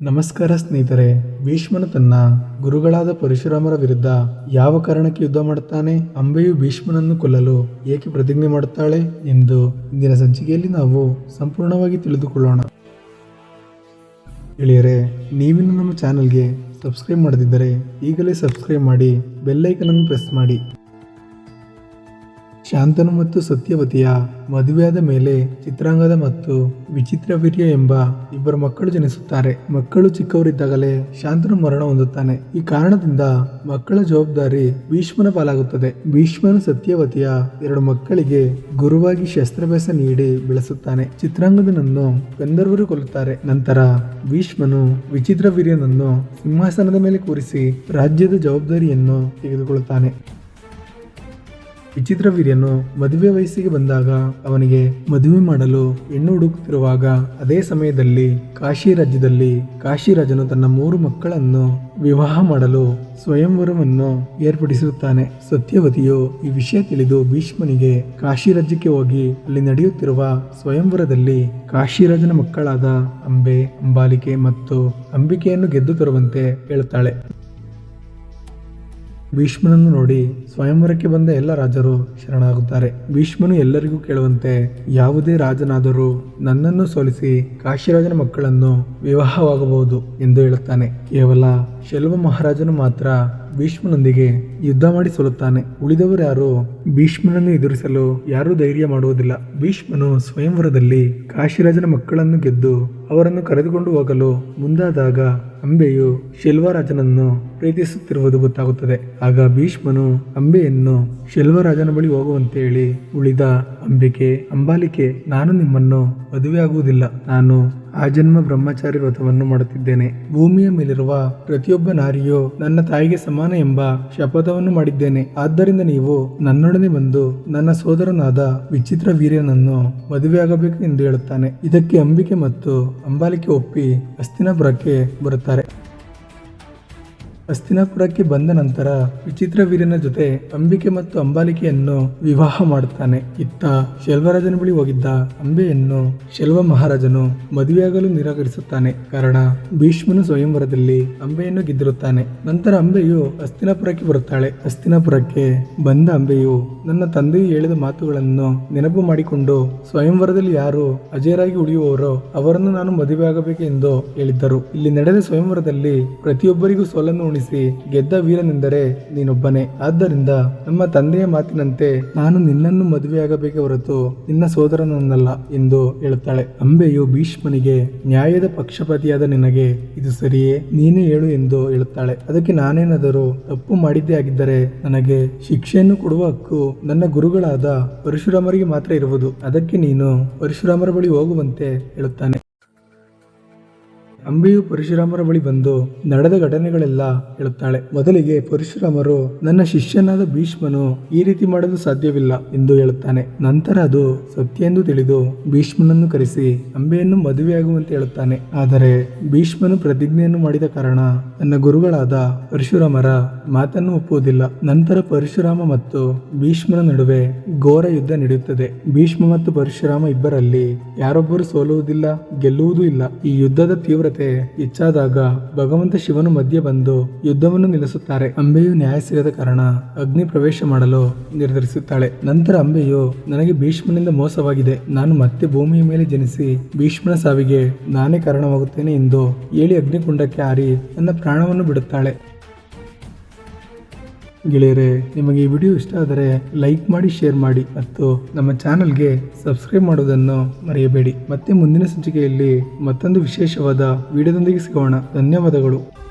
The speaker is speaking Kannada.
ನಮಸ್ಕಾರ ಸ್ನೇಹಿತರೆ, ಭೀಷ್ಮನು ತನ್ನ ಗುರುಗಳಾದ ಪರಶುರಾಮರ ವಿರುದ್ಧ ಯಾವ ಕಾರಣಕ್ಕೆ ಯುದ್ಧ ಮಾಡುತ್ತಾನೆ? ಅಂಬೆಯು ಭೀಷ್ಮನನ್ನು ಕೊಲ್ಲಲು ಏಕೆ ಪ್ರತಿಜ್ಞೆ ಮಾಡುತ್ತಾಳೆ ಎಂದು ಇಂದಿನ ಸಂಚಿಕೆಯಲ್ಲಿ ನಾವು ಸಂಪೂರ್ಣವಾಗಿ ತಿಳಿದುಕೊಳ್ಳೋಣ. ಎಳೆಯರೆ ನೀವಿನ್ನು ನಮ್ಮ ಚಾನೆಲ್ಗೆ ಸಬ್ಸ್ಕ್ರೈಬ್ ಮಾಡದಿದ್ದರೆ ಈಗಲೇ ಸಬ್ಸ್ಕ್ರೈಬ್ ಮಾಡಿ ಬೆಲ್ಲೈಕನನ್ನು ಪ್ರೆಸ್ ಮಾಡಿ. ಶಾಂತನು ಮತ್ತು ಸತ್ಯವತಿಯ ಮದುವೆಯಾದ ಮೇಲೆ ಚಿತ್ರಾಂಗದ ಮತ್ತು ವಿಚಿತ್ರವೀರ್ಯ ಎಂಬ ಇಬ್ಬರು ಮಕ್ಕಳು ಜನಿಸುತ್ತಾರೆ. ಮಕ್ಕಳು ಚಿಕ್ಕವರಿದ್ದಾಗಲೇ ಶಾಂತನು ಮರಣ ಹೊಂದುತ್ತಾನೆ. ಈ ಕಾರಣದಿಂದ ಮಕ್ಕಳ ಜವಾಬ್ದಾರಿ ಭೀಷ್ಮನ ಪಾಲಾಗುತ್ತದೆ. ಭೀಷ್ಮನು ಸತ್ಯವತಿಯ ಎರಡು ಮಕ್ಕಳಿಗೆ ಗುರುವಾಗಿ ಶಸ್ತ್ರಾಭ್ಯಾಸ ನೀಡಿ ಬೆಳೆಸುತ್ತಾನೆ. ಚಿತ್ರಾಂಗದನನ್ನು ಗಂಧರ್ವರು ಕೊಲ್ಲುತ್ತಾರೆ. ನಂತರ ಭೀಷ್ಮನು ವಿಚಿತ್ರವೀರ್ಯನನ್ನು ಸಿಂಹಾಸನದ ಮೇಲೆ ಕೂರಿಸಿ ರಾಜ್ಯದ ಜವಾಬ್ದಾರಿಯನ್ನು ತೆಗೆದುಕೊಳ್ಳುತ್ತಾನೆ. ವಿಚಿತ್ರವೀರ್ಯನು ಮದುವೆ ವಯಸ್ಸಿಗೆ ಬಂದಾಗ ಅವನಿಗೆ ಮದುವೆ ಮಾಡಲು ಹೆಣ್ಣು ಹುಡುಕುತ್ತಿರುವಾಗ ಅದೇ ಸಮಯದಲ್ಲಿ ಕಾಶಿ ರಾಜ್ಯದಲ್ಲಿ ಕಾಶಿರಾಜನು ತನ್ನ ಮೂರು ಮಕ್ಕಳನ್ನು ವಿವಾಹ ಮಾಡಲು ಸ್ವಯಂವರವನ್ನು ಏರ್ಪಡಿಸುತ್ತಾನೆ ಸತ್ಯವತಿಯು ಈ ವಿಷಯ ತಿಳಿದು ಭೀಷ್ಮನಿಗೆ ಕಾಶಿ ರಾಜ್ಯಕ್ಕೆ ಹೋಗಿ ಅಲ್ಲಿ ನಡೆಯುತ್ತಿರುವ ಸ್ವಯಂವರದಲ್ಲಿ ಕಾಶಿರಾಜನ ಮಕ್ಕಳಾದ ಅಂಬೆ, ಅಂಬಾಲಿಕೆ ಮತ್ತು ಅಂಬಿಕೆಯನ್ನು ಗೆದ್ದು ತರುವಂತೆ ಹೇಳುತ್ತಾಳೆ ಭೀಷ್ಮನನ್ನು ನೋಡಿ ಸ್ವಯಂವರಕ್ಕೆ ಬಂದ ಎಲ್ಲ ರಾಜರು ಶರಣಾಗುತ್ತಾರೆ. ಭೀಷ್ಮನು ಎಲ್ಲರಿಗೂ ಕೇಳುವಂತೆ, ಯಾವುದೇ ರಾಜನಾದರೂ ನನ್ನನ್ನು ಸೋಲಿಸಿ ಕಾಶಿರಾಜನ ಮಕ್ಕಳನ್ನು ವಿವಾಹವಾಗಬಹುದು ಎಂದು ಹೇಳುತ್ತಾನೆ. ಕೇವಲ ಶೆಲ್ವ ಮಹಾರಾಜನು ಮಾತ್ರ ಭೀಷ್ಮನೊಂದಿಗೆ ಯುದ್ಧ ಮಾಡಿ ಸೋಲುತ್ತಾನೆ. ಉಳಿದವರು ಯಾರು ಭೀಷ್ಮನನ್ನು ಎದುರಿಸಲು ಯಾರೂ ಧೈರ್ಯ ಮಾಡುವುದಿಲ್ಲ. ಭೀಷ್ಮನು ಸ್ವಯಂವರದಲ್ಲಿ ಕಾಶಿರಾಜನ ಮಕ್ಕಳನ್ನು ಗೆದ್ದು ಅವರನ್ನು ಕರೆದುಕೊಂಡು ಹೋಗಲು ಮುಂದಾದಾಗ ಅಂಬೆಯು ಶೆಲ್ವರಾಜನನ್ನು ಪ್ರೀತಿಸುತ್ತಿರುವುದು ಗೊತ್ತಾಗುತ್ತದೆ. ಆಗ ಭೀಷ್ಮನು ಅಂಬೆಯನ್ನು ಶೆಲ್ವರಾಜನ ಬಳಿ ಹೋಗುವಂತೆ ಹೇಳಿ, ಉಳಿದ ಅಂಬಿಕೆ, ಅಂಬಾಲಿಕೆ, ನಾನು ನಿಮ್ಮನ್ನು ಮದುವೆಯಾಗುವುದಿಲ್ಲ ನಾನು ಆ ಜನ್ಮ ಬ್ರಹ್ಮಚಾರಿ ವ್ರತವನ್ನು ಮಾಡುತ್ತಿದ್ದೇನೆ. ಭೂಮಿಯ ಮೇಲಿರುವ ಪ್ರತಿಯೊಬ್ಬ ನಾರಿಯು ನನ್ನ ತಾಯಿಗೆ ಸಮಾನ ಎಂಬ ಶಪಥವನ್ನು ಮಾಡಿದ್ದೇನೆ. ಆದ್ದರಿಂದ ನೀವು ನನ್ನೊಡನೆ ಬಂದು ನನ್ನ ಸೋದರನಾದ ವಿಚಿತ್ರ ವೀರ್ಯನನ್ನು ಮದುವೆಯಾಗಬೇಕು ಎಂದು ಹೇಳುತ್ತಾನೆ. ಇದಕ್ಕೆ ಅಂಬಿಕೆ ಮತ್ತು ಅಂಬಾಲಿಕೆ ಒಪ್ಪಿ ಹಸ್ತಿನಾಪುರಕ್ಕೆ ಬರುತ್ತಾರೆ. ಹಸ್ತಿನಾಪುರಕ್ಕೆ ಬಂದ ನಂತರ ವಿಚಿತ್ರ ವೀರನ ಜೊತೆ ಅಂಬಿಕೆ ಮತ್ತು ಅಂಬಾಲಿಕೆಯನ್ನು ವಿವಾಹ ಮಾಡುತ್ತಾನೆ. ಇತ್ತ ಶೆಲ್ವರಾಜನ ಬಳಿ ಹೋಗಿದ್ದ ಅಂಬೆಯನ್ನು ಶೆಲ್ವ ಮಹಾರಾಜನು ಮದುವೆಯಾಗಲು ನಿರಾಕರಿಸುತ್ತಾನೆ. ಕಾರಣ ಭೀಷ್ಮನು ಸ್ವಯಂವರದಲ್ಲಿ ಅಂಬೆಯನ್ನು ಗೆದ್ದಿರುತ್ತಾನೆ. ನಂತರ ಅಂಬೆಯು ಹಸ್ತಿನಾಪುರಕ್ಕೆ ಬರುತ್ತಾಳೆ. ಹಸ್ತಿನಾಪುರಕ್ಕೆ ಬಂದ ಅಂಬೆಯು ನನ್ನ ತಂದೆಯು ಹೇಳಿದ ಮಾತುಗಳನ್ನು ನೆನಪು ಮಾಡಿಕೊಂಡು ಸ್ವಯಂವರದಲ್ಲಿ ಯಾರು ಅಜಯರಾಗಿ ಉಳಿಯುವವರೋ ಅವರನ್ನು ನಾನು ಮದುವೆಯಾಗಬೇಕು ಎಂದು ಹೇಳಿದ್ದರು. ಇಲ್ಲಿ ನಡೆದ ಸ್ವಯಂವರದಲ್ಲಿ ಪ್ರತಿಯೊಬ್ಬರಿಗೂ ಸೋಲನ್ನು ಉಣಿಸಿ ಗೆದ್ದ ವೀರನೆಂದರೆ ನೀನೊಬ್ಬನೇ. ಆದ್ದರಿಂದ ನಮ್ಮ ತಂದೆಯ ಮಾತಿನಂತೆ ನಾನು ನಿನ್ನನ್ನು ಮದುವೆಯಾಗಬೇಕೆ ಹೊರತು ನಿನ್ನ ಸೋದರನನ್ನಲ್ಲ ಎಂದು ಹೇಳುತ್ತಾಳೆ. ಅಂಬೆಯು ಭೀಷ್ಮನಿಗೆ ನ್ಯಾಯದ ಪಕ್ಷಪಾತಿಯಾದ ನಿನಗೆ ಇದು ಸರಿಯೇ? ನೀನೇ ಹೇಳು ಎಂದು ಹೇಳುತ್ತಾಳೆ. ಅದಕ್ಕೆ ನಾನೇನಾದರೂ ತಪ್ಪು ಮಾಡಿದ್ದೇ ಆಗಿದ್ದರೆ ನನಗೆ ಶಿಕ್ಷೆಯನ್ನು ಕೊಡುವ ಹಕ್ಕು ನನ್ನ ಗುರುಗಳಾದ ಪರಶುರಾಮರಿಗೆ ಮಾತ್ರ ಇರುವುದು. ಅದಕ್ಕೆ ನೀನು ಪರಶುರಾಮರ ಬಳಿ ಹೋಗುವಂತೆ ಹೇಳುತ್ತಾನೆ. ಅಂಬೆಯು ಪರಶುರಾಮರ ಬಳಿ ಬಂದು ನಡೆದ ಘಟನೆಗಳೆಲ್ಲ ಹೇಳುತ್ತಾಳೆ. ಮೊದಲಿಗೆ ಪರಶುರಾಮರು, ನನ್ನ ಶಿಷ್ಯನಾದ ಭೀಷ್ಮನು ಈ ರೀತಿ ಮಾಡಲು ಸಾಧ್ಯವಿಲ್ಲ ಎಂದು ಹೇಳುತ್ತಾನೆ. ನಂತರ ಅದು ಸತ್ಯ ಎಂದು ತಿಳಿದು ಭೀಷ್ಮನನ್ನು ಕರೆಸಿ ಅಂಬೆಯನ್ನು ಮದುವೆಯಾಗುವಂತೆ ಹೇಳುತ್ತಾನೆ. ಆದರೆ ಭೀಷ್ಮನು ಪ್ರತಿಜ್ಞೆಯನ್ನು ಮಾಡಿದ ಕಾರಣ ತನ್ನ ಗುರುಗಳಾದ ಪರಶುರಾಮರ ಮಾತನ್ನು ಒಪ್ಪುವುದಿಲ್ಲ. ನಂತರ ಪರಶುರಾಮ ಮತ್ತು ಭೀಷ್ಮನ ನಡುವೆ ಘೋರ ಯುದ್ಧ ನಡೆಯುತ್ತದೆ. ಭೀಷ್ಮ ಮತ್ತು ಪರಶುರಾಮ ಇಬ್ಬರಲ್ಲಿ ಯಾರೊಬ್ಬರು ಸೋಲುವುದಿಲ್ಲ, ಗೆಲ್ಲುವುದೂ ಇಲ್ಲ. ಈ ಯುದ್ಧದ ತೀವ್ರತೆ ಹೆಚ್ಚಾದಾಗ ಭಗವಂತ ಶಿವನು ಮಧ್ಯೆ ಬಂದು ಯುದ್ಧವನ್ನು ನಿಲ್ಲಿಸುತ್ತಾರೆ. ಅಂಬೆಯು ನ್ಯಾಯ ಸಿಗದ ಕಾರಣ ಅಗ್ನಿ ಪ್ರವೇಶ ಮಾಡಲು ನಿರ್ಧರಿಸುತ್ತಾಳೆ. ನಂತರ ಅಂಬೆಯು, ನನಗೆ ಭೀಷ್ಮನಿಂದ ಮೋಸವಾಗಿದೆ. ನಾನು ಮತ್ತೆ ಭೂಮಿಯ ಮೇಲೆ ಜನಿಸಿ ಭೀಷ್ಮನ ಸಾವಿಗೆ ನಾನೇ ಕಾರಣವಾಗುತ್ತೇನೆ ಎಂದು ಹೇಳಿ ಅಗ್ನಿಕುಂಡಕ್ಕೆ ಹಾರಿ ನನ್ನ ಪ್ರಾಣವನ್ನು ಬಿಡುತ್ತಾಳೆ. ಗೆಳೆಯರೆ, ನಿಮಗೆ ಈ ವಿಡಿಯೋ ಇಷ್ಟ ಆದರೆ ಲೈಕ್ ಮಾಡಿ, ಶೇರ್ ಮಾಡಿ ಮತ್ತು ನಮ್ಮ ಚಾನಲ್ಗೆ ಸಬ್ಸ್ಕ್ರೈಬ್ ಮಾಡುವುದನ್ನು ಮರೆಯಬೇಡಿ. ಮತ್ತೆ ಮುಂದಿನ ಸಂಚಿಕೆಯಲ್ಲಿ ಮತ್ತೊಂದು ವಿಶೇಷವಾದ ವಿಡಿಯೋದೊಂದಿಗೆ ಸಿಗೋಣ. ಧನ್ಯವಾದಗಳು.